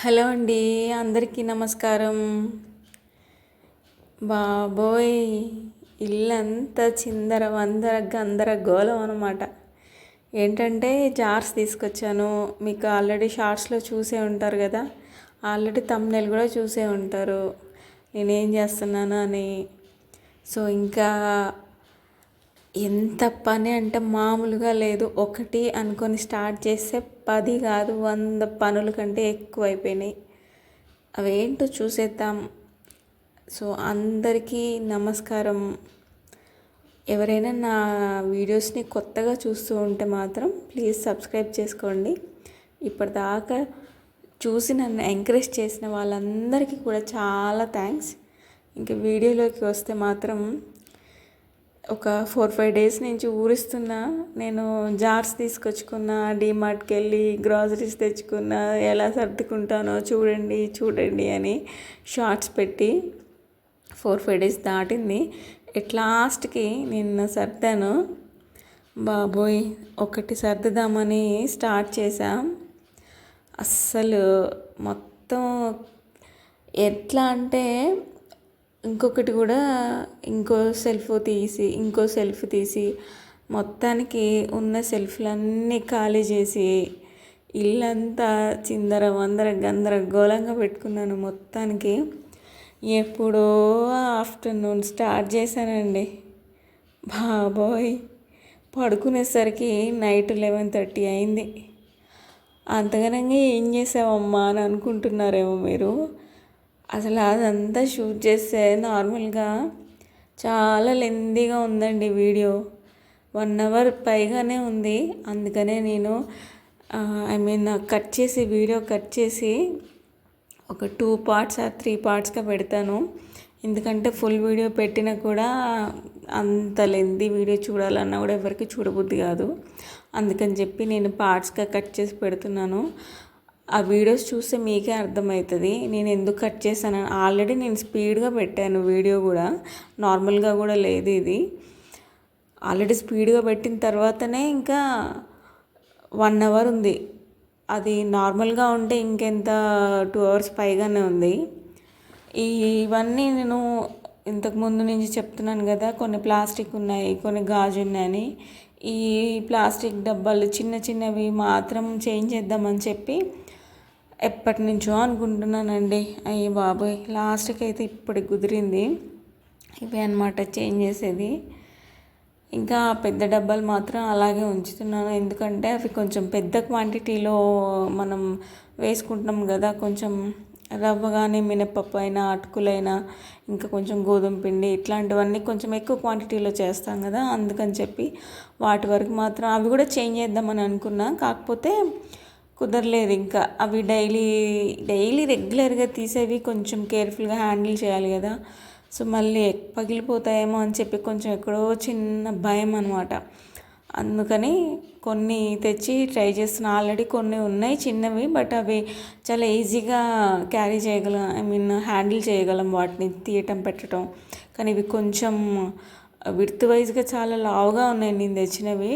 Hello అండి అందరికీ నమస్కారం. బాబోయ్ ఇల్లంతా చిందర వందర గందర గోళం అనమాట ఏంటంటే జార్స్ తీసుకొచ్చాను. మీకు ఆల్రెడీ షార్ట్స్లో చూసే ఉంటారు కదా ఆల్రెడీ తమ్నెల్ కూడా చూసే ఉంటారు. నేనేం చేస్తున్నాను అని. సో ఇంకా ఎంత పని అంటే మామూలుగా లేదు. ఒకటి అనుకొని స్టార్ట్ చేస్తే పది కాదు వంద పనుల కంటే ఎక్కువ అయిపోయినాయి అవేంటో చూసేద్దాం. సో అందరికీ నమస్కారం. ఎవరైనా నా వీడియోస్ని కొత్తగా చూస్తూ ఉంటే మాత్రం ప్లీజ్ సబ్స్క్రైబ్ చేసుకోండి. ఇప్పటిదాకా చూసి నన్ను ఎంకరేజ్ చేసిన వాళ్ళందరికీ కూడా చాలా థ్యాంక్స్. ఇంక వీడియోలోకి వస్తే మాత్రం ఒక ఫోర్ ఫైవ్ డేస్ నుంచి ఊరిస్తున్నా. నేను జార్స్ తీసుకొచ్చుకున్నా డీమార్ట్కి వెళ్ళి గ్రాసరీస్ తెచ్చుకున్నా ఎలా సర్దుకుంటానో చూడండి చూడండి అని షార్ట్స్ పెట్టి ఫోర్ ఫైవ్ డేస్ దాటింది. ఎట్ లాస్ట్కి నిన్న సర్దాను బాబోయ్ ఒకటి సర్దుదామని స్టార్ట్ చేశాం. అస్సలు మొత్తం ఎట్లా అంటే ఇంకొకటి కూడా ఇంకో సెల్ఫ్ తీసి ఇంకో సెల్ఫ్ తీసి మొత్తానికి ఉన్న సెల్ఫ్లన్నీ ఖాళీ చేసి ఇల్లంతా చిందర వందర గందరగోళంగా పెట్టుకున్నాను మొత్తానికి. ఎప్పుడో ఆఫ్టర్నూన్ స్టార్ట్ చేశానండి. బాబోయ్! పడుకునేసరికి నైట్ లెవెన్ థర్టీ అయింది. అంతగనంగా ఏం చేసావమ్మా అని అనుకుంటున్నారేమో మీరు? అసలు అదంతా షూట్ చేస్తే నార్మల్గా చాలా లెందీగా ఉందండి వీడియో. వన్ అవర్ పైగానే ఉంది. అందుకనే నేను ఐ మీన్ కట్ చేసి వీడియో కట్ చేసి ఒక టూ పార్ట్స్ ఆర్ త్రీ పార్ట్స్గా పెడతాను. ఎందుకంటే ఫుల్ వీడియో పెట్టినా కూడా అంత లెంది వీడియో చూడాలన్నా కూడా ఎవరికి చూడబుద్ది కాదు. అందుకని చెప్పి నేను పార్ట్స్గా కట్ చేసి పెడుతున్నాను. ఆ వీడియోస్ చూస్తే మీకే అర్థమవుతుంది. నేను ఎందుకు కట్ చేశాను ఆల్రెడీ నేను స్పీడ్గా పెట్టాను వీడియో కూడా. నార్మల్గా కూడా లేదు ఇది. ఆల్రెడీ స్పీడ్గా పెట్టిన తర్వాతనే ఇంకా వన్ అవర్ ఉంది. అది నార్మల్గా ఉంటే ఇంకెంత టూ అవర్స్ పైగానే ఉంది. ఇవన్నీ నేను ఇంతకు ముందు నుంచి చెప్తున్నాను కదా కొన్ని ప్లాస్టిక్ ఉన్నాయి కొన్ని గాజు ఉన్నాయని. ఈ ప్లాస్టిక్ డబ్బాలు చిన్న చిన్నవి మాత్రం చేంజ్ చేద్దామని చెప్పి ఎప్పటి నుంచో అనుకుంటున్నానండి. అయ్యి బాబోయ్ లాస్ట్కి అయితే ఇప్పటికి కుదిరింది. ఇవే అనమాట చేంజ్ చేసేది. ఇంకా పెద్ద డబ్బాలు మాత్రం అలాగే ఉంచుతున్నాను. ఎందుకంటే అవి కొంచెం పెద్ద క్వాంటిటీలో మనం వేసుకుంటున్నాం కదా కొంచెం రవ్వ కానీ మినపప్పు అయినా అటుకులైనా ఇంకా కొంచెం గోధుమ పిండి ఇట్లాంటివన్నీ కొంచెం ఎక్కువ క్వాంటిటీలో చేస్తాం కదా అందుకని చెప్పి వాటి వరకు మాత్రం అవి కూడా చేంజ్ చేద్దామని అనుకున్నా. కాకపోతే కుదరలేదు ఇంకా. అవి డైలీ డైలీ రెగ్యులర్గా తీసేవి కొంచెం కేర్ఫుల్గా హ్యాండిల్ చేయాలి కదా. సో మళ్ళీ పగిలిపోతాయేమో అని చెప్పి కొంచెం ఎక్కడో చిన్న భయం అనమాట అందుకని కొన్ని తెచ్చి ట్రై చేస్తున్నా. ఆల్రెడీ కొన్ని ఉన్నాయి చిన్నవి బట్ అవి చాలా ఈజీగా క్యారీ చేయగలం ఐ మీన్ హ్యాండిల్ చేయగలం వాటిని తీయటం పెట్టడం కానీ ఇవి కొంచెం విడ్త్ వైజ్గా చాలా లావుగా ఉన్నాయి నేను తెచ్చినవి.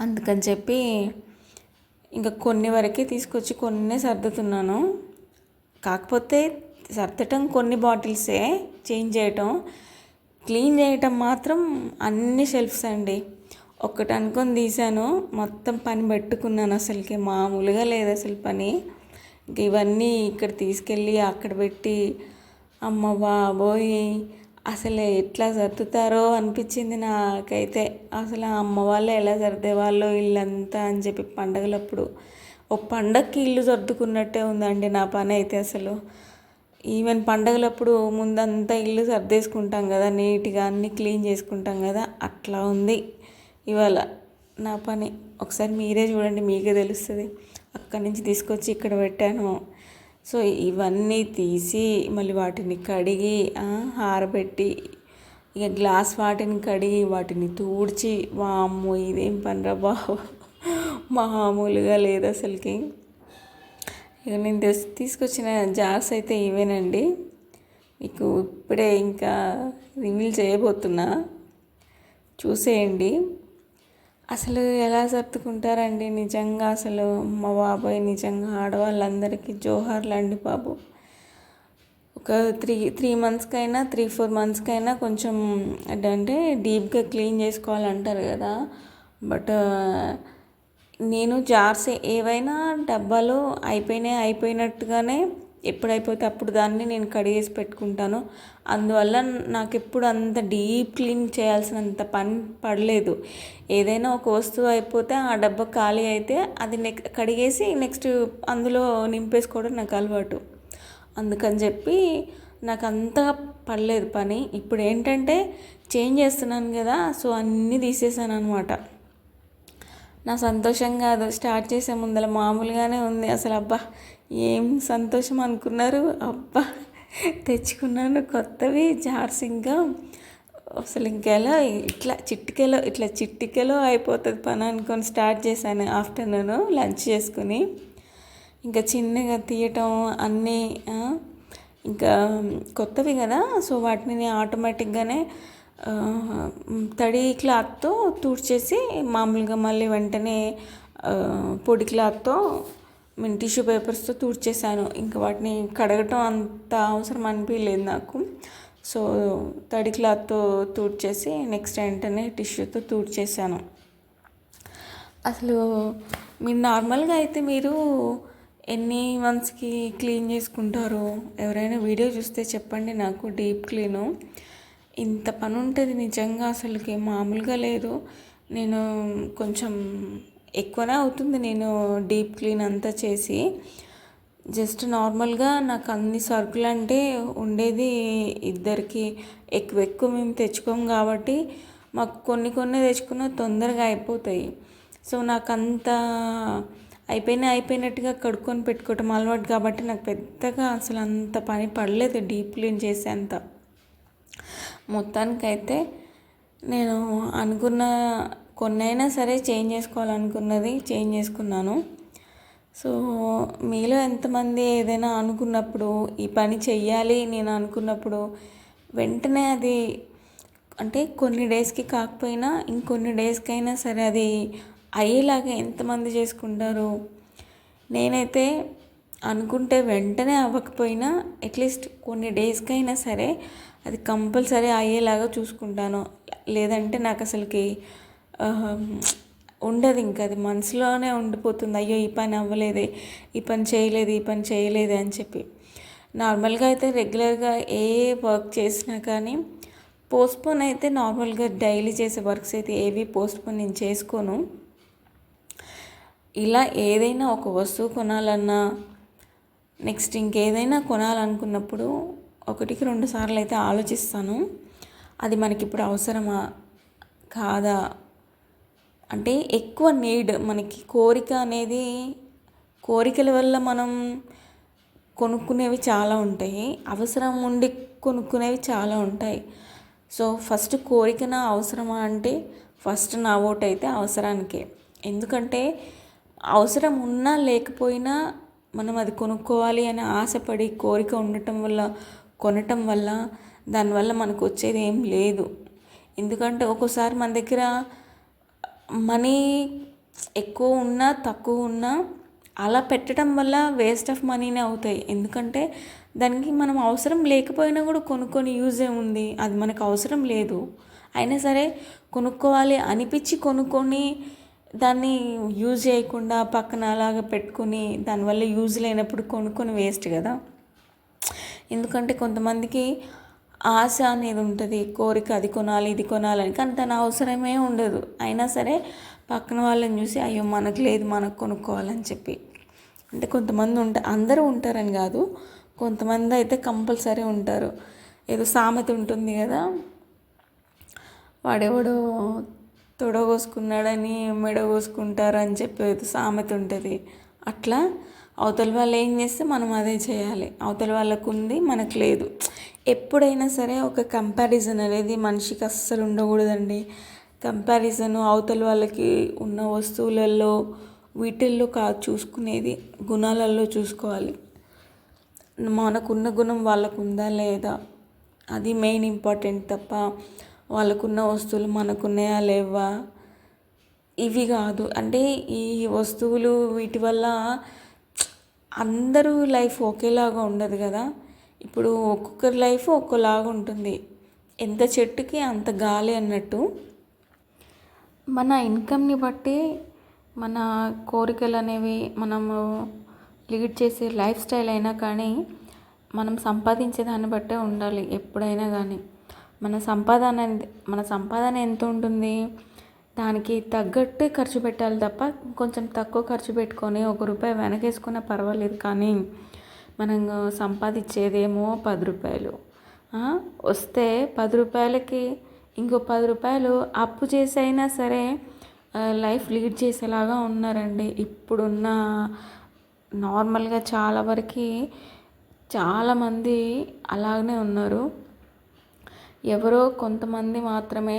అందుకని చెప్పి ఇంకా కొన్ని వరకే తీసుకొచ్చి కొన్ని సర్దుతున్నాను. కాకపోతే సర్దటం కొన్ని బాటిల్సే చేంజ్ చేయటం. క్లీన్ చేయటం మాత్రం అన్ని షెల్ఫ్స్ అండి. ఒక్కటి అనుకొని తీసాను మొత్తం పని పెట్టుకున్నాను అసలుకి. మామూలుగా లేదు అసలు పని. ఇంక ఇవన్నీ ఇక్కడ తీసుకెళ్ళి అక్కడ పెట్టి అమ్మ బాబోయ్ అసలు ఎట్లా సర్దుతారో అనిపించింది నాకైతే. అసలు అమ్మ వాళ్ళు ఎలా సర్దేవాళ్ళో ఇల్లంతా అని చెప్పి పండగలప్పుడు. ఓ పండగకి ఇల్లు సర్దుకున్నట్టే ఉందండి నా పని అయితే అసలు. ఈవెన్ పండగలప్పుడు ముందంతా ఇల్లు సర్దేసుకుంటాం కదా నీట్గా అన్నీ క్లీన్ చేసుకుంటాం కదా అట్లా ఉంది ఇవాళ నా పని. ఒకసారి మీరే చూడండి మీకే తెలుస్తుంది. అక్కడి నుంచి తీసుకొచ్చి ఇక్కడ పెట్టాను. సో ఇవన్నీ తీసి మళ్ళీ వాటిని కడిగి ఆరబెట్టి ఇక గ్లాస్ వాటిని కడిగి వాటిని తూడ్చి వామ్మో ఇదేం పనిరా బాబు. మామూలుగా లేదు అసలుకి. ఇక నేను తీసుకొచ్చిన జార్స్ అయితే ఇవేనండి. మీకు ఇప్పుడే ఇంకా రివీల్ చేయబోతున్నా. చూసేయండి. అసలు ఎలా సర్దుకుంటారండి? నిజంగా అసలు మా బాబాయ్ నిజంగా ఆడవాళ్ళందరికీ జోహార్లు అండి బాబు. ఒక త్రీ త్రీ మంత్స్కైనా త్రీ ఫోర్ మంత్స్కైనా కొంచెం అంటే డీప్గా క్లీన్ చేసుకోవాలంటారు కదా. బట్ నేను జార్స్ ఏవైనా డబ్బాలు అయిపోయినాయి అయిపోయినట్టుగానే ఎప్పుడైపోతే అప్పుడు దాన్ని నేను కడిగేసి పెట్టుకుంటాను. అందువల్ల నాకు ఎప్పుడు అంత డీప్ క్లీన్ చేయాల్సినంత పని పడలేదు. ఏదైనా ఒక వస్తువు అయిపోతే ఆ డబ్బా ఖాళీ అయితే అది నెక్ కడిగేసి నెక్స్ట్ అందులో నింపేసుకోవడం నాకు అలవాటు. అందుకని చెప్పి నాకు అంతగా పడలేదు పని. ఇప్పుడు ఏంటంటే చేంజ్ చేస్తున్నాను కదా సో అన్నీ తీసేసాను అనమాట నా సంతోషం కాదు స్టార్ట్ చేసే ముందర మామూలుగానే ఉంది. అసలు అబ్బా ఏం సంతోషం అనుకున్నారు? అబ్బా తెచ్చుకున్నాను కొత్తవి జార్స్ ఇంకా అసలు ఇంకెలా ఇట్లా చిట్టికెలో ఇట్లా చిట్టికెలో అయిపోతుంది పని అనుకొని స్టార్ట్ చేశాను ఆఫ్టర్నూన్ లంచ్ చేసుకుని. ఇంకా చిన్నగా తీయటం అన్నీ ఇంకా కొత్తవి కదా సో వాటిని ఆటోమేటిక్గానే తడి క్లాత్తో తుడిచేసి మామూలుగా మళ్ళీ వెంటనే పొడి క్లాత్తో టిష్యూ పేపర్స్తో తుడిచేసాను ఇంకా వాటిని కడగటం అంత అవసరం అనిపించలేదు నాకు. సో తడి క్లాత్తో తుడిచేసి నెక్స్ట్ వెంటనే టిష్యూతో తుడిచేసాను అసలు మీరు నార్మల్గా అయితే మీరు ఎన్ని మంత్స్కి క్లీన్ చేసుకుంటారు? ఎవరైనా వీడియో చూస్తే చెప్పండి నాకు డీప్ క్లీను. ఇంత పని ఉంటుంది నిజంగా అసలుకి మామూలుగా లేదు. నేను కొంచెం ఎక్కువనే అవుతుంది. నేను డీప్ క్లీన్ అంతా చేసి జస్ట్ నార్మల్గా నాకు అన్ని సరుకులు అంటే ఉండేది ఇద్దరికి ఎక్కువ ఎక్కువ మేము తెచ్చుకోము కాబట్టి మాకు కొన్ని కొన్ని తెచ్చుకున్న తొందరగా అయిపోతాయి. సో నాకు అంత అయిపోయినా అయిపోయినట్టుగా కడుక్కొని పెట్టుకోవటం అలవాటు కాబట్టి నాకు పెద్దగా అసలు అంత పని పడలేదు డీప్ క్లీన్ చేసేంత. మొత్తానికైతే నేను అనుకున్న కొన్నైనా సరే చేంజ్ చేసుకోవాలనుకున్నది చేంజ్ చేసుకున్నాను. సో మీలో ఎంతమంది ఏదైనా అనుకున్నప్పుడు ఈ పని చెయ్యాలి నేను అనుకున్నప్పుడు వెంటనే అది అంటే కొన్ని డేస్కి కాకపోయినా ఇంకొన్ని డేస్కైనా సరే అది అయ్యేలాగా ఎంతమంది చేసుకుంటారు? నేనైతే అనుకుంటే వెంటనే అవ్వకపోయినా అట్లీస్ట్ కొన్ని డేస్కైనా సరే అది కంపల్సరీ అయ్యేలాగా చూసుకుంటాను. లేదంటే నాకు అసలుకి ఉండదు ఇంకా అది మనసులోనే ఉండిపోతుంది. అయ్యో ఈ పని అవ్వలేదే ఈ పని చేయలేదు ఈ పని చేయలేదు అని చెప్పి. నార్మల్గా అయితే రెగ్యులర్గా ఏ వర్క్ చేసినా కానీ పోస్ట్పోన్ అయితే నార్మల్గా డైలీ చేసే వర్క్స్ అయితే ఏవి పోస్ట్పోన్ నేను చేసుకోను. ఇలా ఏదైనా ఒక వస్తువు కొనాలన్నా నెక్స్ట్ ఇంకేదైనా కొనాలనుకున్నప్పుడు ఒకటికి రెండు సార్లు అయితే ఆలోచిస్తాను. అది మనకి ఇప్పుడు అవసరమా? కాదా? అంటే ఎక్కువ నీడ్ మనకి కోరిక అనేది కోరికల వల్ల మనం కొనుక్కునేవి చాలా ఉంటాయి. అవసరం ఉండి కొనుక్కునేవి చాలా ఉంటాయి. సో ఫస్ట్ కోరిక నా అవసరమా అంటే ఫస్ట్ నా ఓటు అయితే అవసరానికే. ఎందుకంటే అవసరం ఉన్నా లేకపోయినా మనం అది కొనుక్కోవాలి అని ఆశపడి కోరిక ఉండటం వల్ల కొనటం వల్ల దానివల్ల మనకు వచ్చేది ఏం లేదు. ఎందుకంటే ఒక్కోసారి మన దగ్గర మనీ ఎక్కువ ఉన్నా తక్కువ ఉన్నా అలా పెట్టడం వల్ల వేస్ట్ ఆఫ్ మనీనే అవుతాయి. ఎందుకంటే దానికి మనం అవసరం లేకపోయినా కూడా కొనుక్కొని యూజ్ ఉంది. అది మనకు అవసరం లేదు. అయినా సరే కొనుక్కోవాలి అనిపించి కొనుక్కొని దాన్ని యూజ్ చేయకుండా పక్కన అలాగ పెట్టుకుని దానివల్ల యూజ్ లేనప్పుడు కొనుక్కొని వేస్ట్ కదా. ఎందుకంటే కొంతమందికి ఆశ అనేది ఉంటుంది కోరిక అది కొనాలి ఇది కొనాలని. కానీ తన అవసరమే ఉండదు. అయినా సరే పక్కన వాళ్ళని చూసి అయ్యో మనకు లేదు మనకు కొనుక్కోవాలని చెప్పి. అంటే కొంతమంది ఉంటారు అందరూ ఉంటారని కాదు కొంతమంది అయితే కంపల్సరీ ఉంటారు. ఏదో సామెత ఉంటుంది కదా వాడెవడో తొడగోసుకున్నాడని మెడగోసుకుంటారు అని చెప్పి సామెత ఉంటుంది. అట్లా అవతల వాళ్ళు ఏం చేస్తే మనం అదే చేయాలి. అవతల వాళ్ళకు ఉంది మనకు లేదు. ఎప్పుడైనా సరే ఒక కంపారిజన్ అనేది మనిషికి అస్సలు ఉండకూడదండి. కంపారిజన్ అవతల వాళ్ళకి ఉన్న వస్తువులలో వీటిల్లో కాదు చూసుకునేది గుణాలలో చూసుకోవాలి. మనకున్న గుణం వాళ్ళకు ఉందా లేదా? అది మెయిన్ ఇంపార్టెంట్ తప్ప వాళ్ళకున్న వస్తువులు మనకున్నాయా లేవా? ఇవి కాదు. అంటే ఈ వస్తువులు వీటి వల్ల అందరూ లైఫ్ ఒకేలాగా ఉండదు కదా. ఇప్పుడు ఒక్కొక్కరి లైఫ్ ఒక్కోలాగా ఉంటుంది. ఎంత చెట్టుకి అంత గాలి అన్నట్టు. మన ఇన్కమ్ని బట్టి మన కోరికలు అనేవి మనము లీడ్ చేసే లైఫ్ స్టైల్ అయినా కానీ మనం సంపాదించే దాన్ని బట్టే ఉండాలి ఎప్పుడైనా కానీ. మన సంపాదన మన సంపాదన ఎంత ఉంటుంది? దానికి తగ్గట్టే ఖర్చు పెట్టాలి తప్ప కొంచెం తక్కువ ఖర్చు పెట్టుకొని ఒక రూపాయి వెనకేసుకున్నా పర్వాలేదు కానీ మనం సంపాదించేదేమో పది రూపాయలు. వస్తే పది రూపాయలకి ఇంకో పది రూపాయలు అప్పు చేసైనా సరే లైఫ్ లీడ్ చేసేలాగా ఉన్నారండి. ఇప్పుడున్న నార్మల్గా చాలా వరకు చాలామంది అలాగనే ఉన్నారు. ఎవరో కొంతమంది మాత్రమే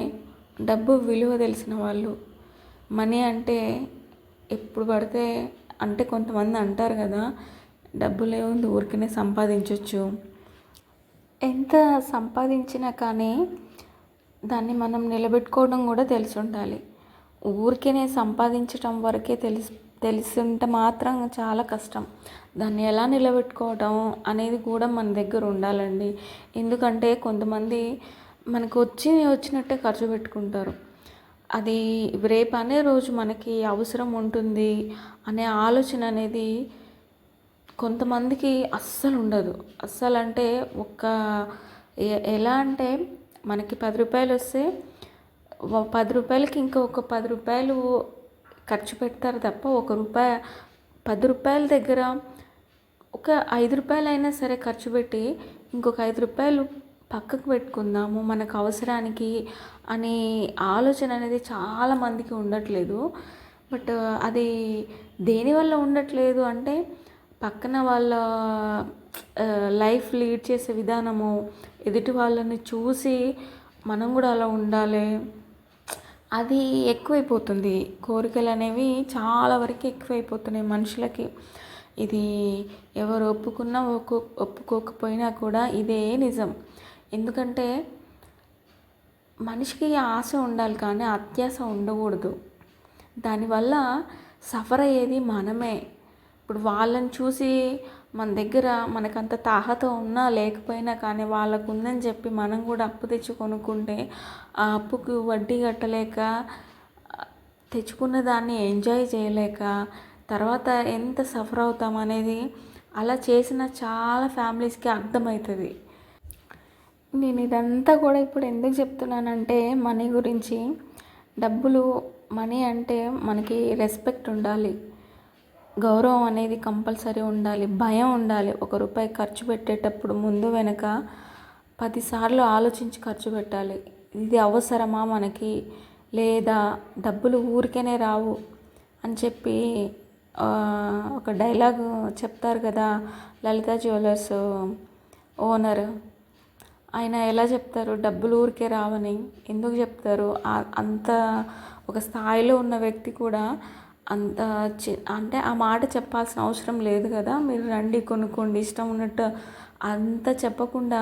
డబ్బు విలువ తెలిసిన వాళ్ళు. మనీ అంటే ఎప్పుడు పడితే అంటే కొంతమంది అంటారు కదా డబ్బులు ఏముంది ఊరికనే సంపాదించవచ్చు ఎంత సంపాదించినా కానీ దాన్ని మనం నిలబెట్టుకోవడం కూడా తెలిసి ఉండాలి ఊరికేనే సంపాదించటం వరకే తెలిసి తెలిసి ఉంటే మాత్రం చాలా కష్టం. దాన్ని ఎలా నిలబెట్టుకోవటం అనేది కూడా మన దగ్గర ఉండాలండి. ఎందుకంటే కొంతమంది మనకు వచ్చి వచ్చినట్టే ఖర్చు పెట్టుకుంటారు. అది రేపు అనే రోజు మనకి అవసరం ఉంటుంది అనే ఆలోచన అనేది కొంతమందికి అస్సలు ఉండదు. అస్సలు అంటే ఒక్క ఎలా అంటే మనకి పది రూపాయలు వస్తే పది రూపాయలకి ఇంకా ఒక పది రూపాయలు ఖర్చు పెడతారు తప్ప ఒక రూపాయి పది రూపాయల దగ్గర ఒక ఐదు రూపాయలు అయినా సరే ఖర్చు పెట్టి ఇంకొక ఐదు రూపాయలు పక్కకు పెట్టుకుందాము మనకు అవసరానికి అనే ఆలోచన అనేది చాలా మందికి ఉండట్లేదు. బట్ అది దేనివల్ల ఉండట్లేదు అంటే పక్కన వాళ్ళ లైఫ్ లీడ్ చేసే విధానము ఎదుటి వాళ్ళని చూసి మనం కూడా అలా ఉండాలి. అది ఎక్కువైపోతుంది. కోరికలు అనేవి చాలా వరకు ఎక్కువైపోతున్నాయి మనుషులకి. ఇది ఎవరు ఒప్పుకున్నా ఒప్పు ఒప్పుకోకపోయినా కూడా ఇదే నిజం. ఎందుకంటే మనిషికి ఆశ ఉండాలి కానీ అత్యాశ ఉండకూడదు. దానివల్ల సఫర్ అయ్యేది మనమే. ఇప్పుడు వాళ్ళని చూసి మన దగ్గర మనకంత తాహత ఉన్నా లేకపోయినా కానీ వాళ్ళకు ఉందని చెప్పి మనం కూడా అప్పు తెచ్చి కొనుక్కుంటే ఆ అప్పుకు వడ్డీ కట్టలేక తెచ్చుకున్న దాన్ని ఎంజాయ్ చేయలేక తర్వాత ఎంత సఫర్ అవుతాం అనేది అలా చేసిన చాలా ఫ్యామిలీస్కి అర్థమవుతుంది నేను ఇదంతా కూడా ఇప్పుడు ఎందుకు చెప్తున్నానంటే మనీ గురించి. డబ్బులు మనీ అంటే మనకి రెస్పెక్ట్ ఉండాలి. గౌరవం అనేది కంపల్సరీ ఉండాలి భయం ఉండాలి. ఒక రూపాయి ఖర్చు పెట్టేటప్పుడు ముందు వెనక పదిసార్లు ఆలోచించి ఖర్చు పెట్టాలి. ఇది అవసరమా మనకి? లేదా డబ్బులు ఊరికేనే రావు అని చెప్పి ఒక డైలాగ్ చెప్తారు కదా లలిత జ్యువెలర్స్ ఓనర్. ఆయన ఎలా చెప్తారు? డబ్బులు ఊరికే రావని ఎందుకు చెప్తారు? అంత ఒక స్థాయిలో ఉన్న వ్యక్తి కూడా అంత చి అంటే ఆ మాట చెప్పాల్సిన అవసరం లేదు కదా. మీరు రండి కొనుక్కోండి. ఇష్టం ఉన్నట్టు అంత చెప్పకుండా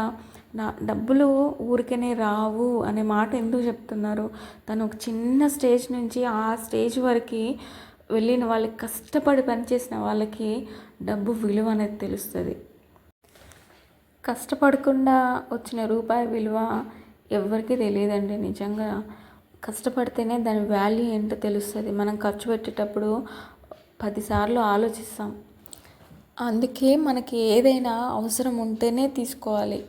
నా డబ్బులు ఊరికనే రావు అనే మాట ఎందుకు చెప్తున్నారు? తను ఒక చిన్న స్టేజ్ నుంచి ఆ స్టేజ్ వరకు వెళ్ళిన వాళ్ళకి కష్టపడి పనిచేసిన వాళ్ళకి డబ్బు విలువ అనేది తెలుస్తుంది. కష్టపడకుండా వచ్చిన రూపాయి విలువ ఎవరికీ తెలియదండి నిజంగా. కష్టపడితేనే దాని వాల్యూ ఏంటో తెలుస్తుంది. మనం ఖర్చు పెట్టేటప్పుడు పదిసార్లు ఆలోచిస్తాం. అందుకే మనకి ఏదైనా అవసరం ఉంటేనే తీసుకోవాలి.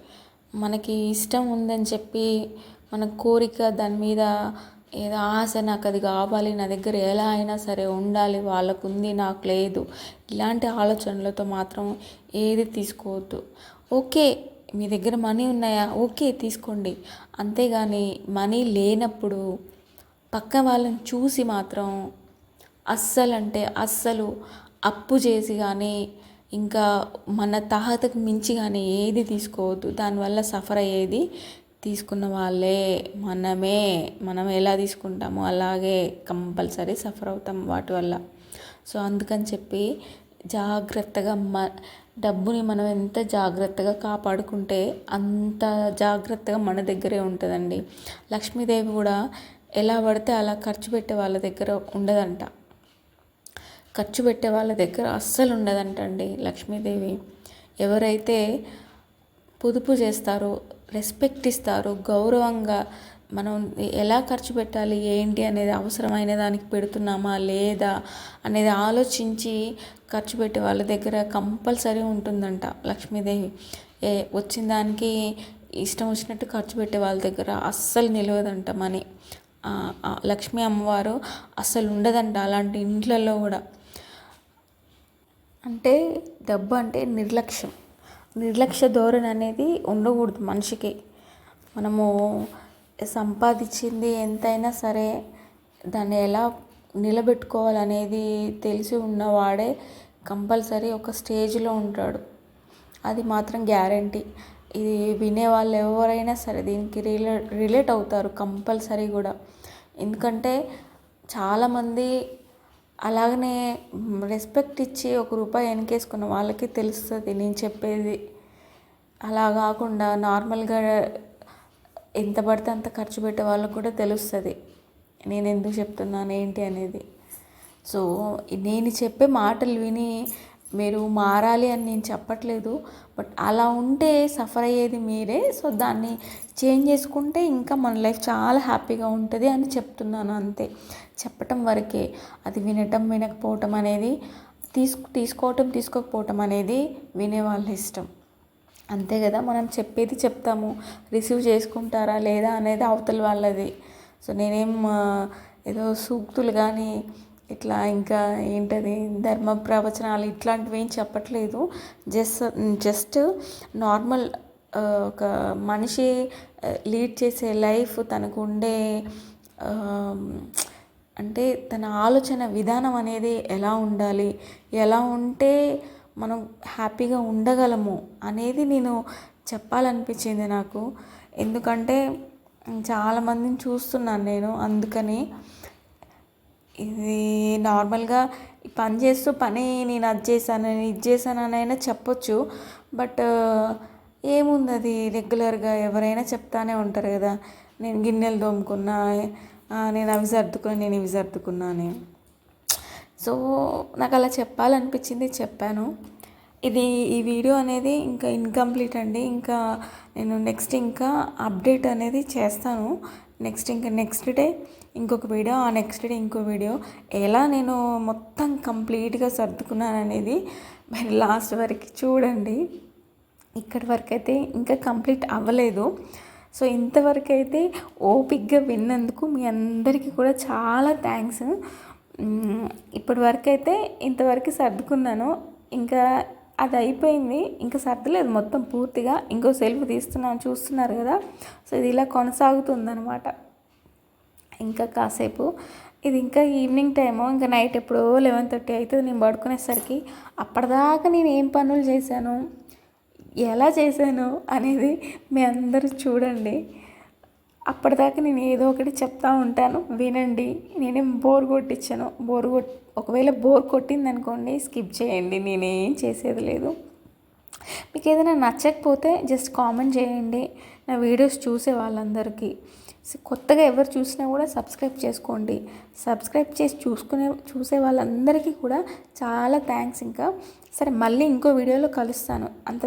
మనకి ఇష్టం ఉందని చెప్పి మన కోరిక దాని మీద ఏదో ఆశ నాకు అది కావాలి నా దగ్గర ఎలా అయినా సరే ఉండాలి వాళ్ళకు ఉంది నాకు లేదు. ఇలాంటి ఆలోచనలతో మాత్రం ఏది తీసుకోవద్దు. ఓకే. మీ దగ్గర మనీ ఉన్నాయా? ఓకే తీసుకోండి. అంతేగాని మనీ లేనప్పుడు పక్క వాళ్ళని చూసి మాత్రం అస్సలు అంటే అస్సలు అప్పు చేసి కానీ ఇంకా మన తాహతకు మించి కానీ ఏది తీసుకోవద్దు. దానివల్ల సఫర్ అయ్యేది తీసుకున్న వాళ్ళే. మనమే మనం ఎలా తీసుకుంటామో అలాగే కంపల్సరీ సఫర్ అవుతాం వాటి వల్ల. సో అందుకని చెప్పి జాగ్రత్తగా మ డబ్బుని మనం ఎంత జాగ్రత్తగా కాపాడుకుంటే అంత జాగ్రత్తగా మన దగ్గరే ఉంటుందండి. లక్ష్మీదేవి కూడా ఎలా పడితే అలా ఖర్చు పెట్టే వాళ్ళ దగ్గర ఉండదంట. ఖర్చు పెట్టే వాళ్ళ దగ్గర అస్సలు ఉండదంట అండి లక్ష్మీదేవి. ఎవరైతే పొదుపు చేస్తారో రెస్పెక్ట్ ఇస్తారో గౌరవంగా మనం ఎలా ఖర్చు పెట్టాలి ఏంటి అనేది అవసరమైన దానికి పెడుతున్నామా లేదా అనేది ఆలోచించి ఖర్చు పెట్టే వాళ్ళ దగ్గర కంపల్సరీ ఉంటుందంట. లక్ష్మీదేవి ఏ వచ్చిన దానికి ఇష్టం వచ్చినట్టు ఖర్చు పెట్టే వాళ్ళ దగ్గర అస్సలు నిలవదంట మనీ. లక్ష్మీ అమ్మవారు అస్సలు ఉండదంట అలాంటి ఇంట్లలో కూడా. అంటే డబ్బు అంటే నిర్లక్ష్యం. నిర్లక్ష్య ధోరణి అనేది ఉండకూడదు మనిషికి. మనము సంపాదించింది ఎంతైనా సరే దాన్ని ఎలా నిలబెట్టుకోవాలనేది తెలిసి ఉన్నవాడే కంపల్సరీ ఒక స్టేజ్లో ఉంటాడు. అది మాత్రం గ్యారంటీ. ఇది వినేవాళ్ళు ఎవరైనా సరే దీనికి రిలే రిలేట్ అవుతారు కంపల్సరీ కూడా. ఎందుకంటే చాలామంది అలాగనే రెస్పెక్ట్ ఇచ్చి ఒక రూపాయి వెనకేసుకున్న వాళ్ళకి తెలుస్తుంది నేను చెప్పేది. అలా కాకుండా నార్మల్గా ఎంత పడితే అంత ఖర్చు పెట్టే వాళ్ళకు కూడా తెలుస్తుంది. నేను ఎందుకు చెప్తున్నాను ఏంటి అనేది. సో నేను చెప్పే మాటలు విని మీరు మారాలి అని నేను చెప్పట్లేదు. బట్ అలా ఉంటే సఫర్ అయ్యేది మీరే. సో దాన్ని చేంజ్ చేసుకుంటే ఇంకా మన లైఫ్ చాలా హ్యాపీగా ఉంటుంది అని చెప్తున్నాను అంతే. చెప్పటం వరకే. అది వినటం వినకపోవటం అనేది తీసుకు తీసుకోవటం తీసుకోకపోవటం అనేది వినేవాళ్ళ ఇష్టం. అంతే కదా మనం చెప్పేది చెప్తాము. రిసీవ్ చేసుకుంటారా లేదా అనేది అవతల వాళ్ళది. సో నేనేం ఏదో సూక్తులు కానీ ఇట్లా ఇంకా ఏంటది ధర్మ ప్రవచనాలు ఇట్లాంటివి ఏం చెప్పట్లేదు. జస్ట్ జస్ట్ నార్మల్ ఒక మనిషి లీడ్ చేసే లైఫ్ తనకు ఉండే అంటే తన ఆలోచన విధానం అనేది ఎలా ఉండాలి ఎలా ఉంటే మనం హ్యాపీగా ఉండగలము అనేది నేను చెప్పాలనిపించింది నాకు. ఎందుకంటే చాలామందిని చూస్తున్నాను నేను అందుకని. ఇది నార్మల్గా పని చేస్తూ పని నేను అది చేశాను ఇది చేశాను అయినా చెప్పొచ్చు. బట్ ఏముంది అది రెగ్యులర్గా ఎవరైనా చెప్తానే ఉంటారు కదా. నేను గిన్నెలు తోముకున్నా నేను అవి సర్దుకుని నేను ఇవి సర్దుకున్నా అని. సో నాకు అలా చెప్పాలనిపించింది చెప్పాను. ఇది ఈ వీడియో అనేది ఇంకా ఇన్కంప్లీట్ అండి. ఇంకా నేను నెక్స్ట్ ఇంకా అప్డేట్ అనేది చేస్తాను. నెక్స్ట్ ఇంకా నెక్స్ట్ డే ఇంకొక వీడియో ఆ నెక్స్ట్ డే ఇంకో వీడియో ఎలా నేను మొత్తం కంప్లీట్గా సర్దుకున్నాను అనేది మరి లాస్ట్ వరకు చూడండి. ఇక్కడి వరకు అయితే ఇంకా కంప్లీట్ అవ్వలేదు. సో ఇంతవరకు అయితే ఓపిక్గా విన్నందుకు మీ అందరికీ కూడా చాలా థ్యాంక్స్ ఇప్పటి వరకు అయితే ఇంతవరకు సర్దుకున్నాను. ఇంకా అది అయిపోయింది ఇంకా సర్దలేదు మొత్తం పూర్తిగా. ఇంకో సెల్ఫ్ తీస్తున్నాను చూస్తున్నారు కదా. సో ఇది ఇలా కొనసాగుతుందనమాట ఇంకా కాసేపు. ఇది ఇంకా ఈవినింగ్ టైము. ఇంకా నైట్ ఎప్పుడో లెవెన్ థర్టీ అవుతుంది నేను పడుకునేసరికి అప్పటిదాకా నేను ఏం పనులు చేశాను? ఎలా చేశాను అనేది మీ అందరూ చూడండి. అప్పటిదాకా నేను ఏదో ఒకటి చెప్తా ఉంటాను. వినండి. నేనేం బోర్ కొట్టించాను. బోర్ కొట్టి ఒకవేళ బోర్ కొట్టింది అనుకోండి స్కిప్ చేయండి. నేనేం చేసేది లేదు. మీకు ఏదైనా నచ్చకపోతే జస్ట్ కామెంట్ చేయండి. నా వీడియోస్ చూసే వాళ్ళందరికీ. కొత్తగా ఎవరు చూసినా కూడా సబ్స్క్రైబ్ చేసుకోండి. సబ్స్క్రైబ్ చేసి చూసుకునే చూసే వాళ్ళందరికీ కూడా చాలా థ్యాంక్స్ ఇంకా. సరే మళ్ళీ ఇంకో వీడియోలో కలుస్తాను. అంత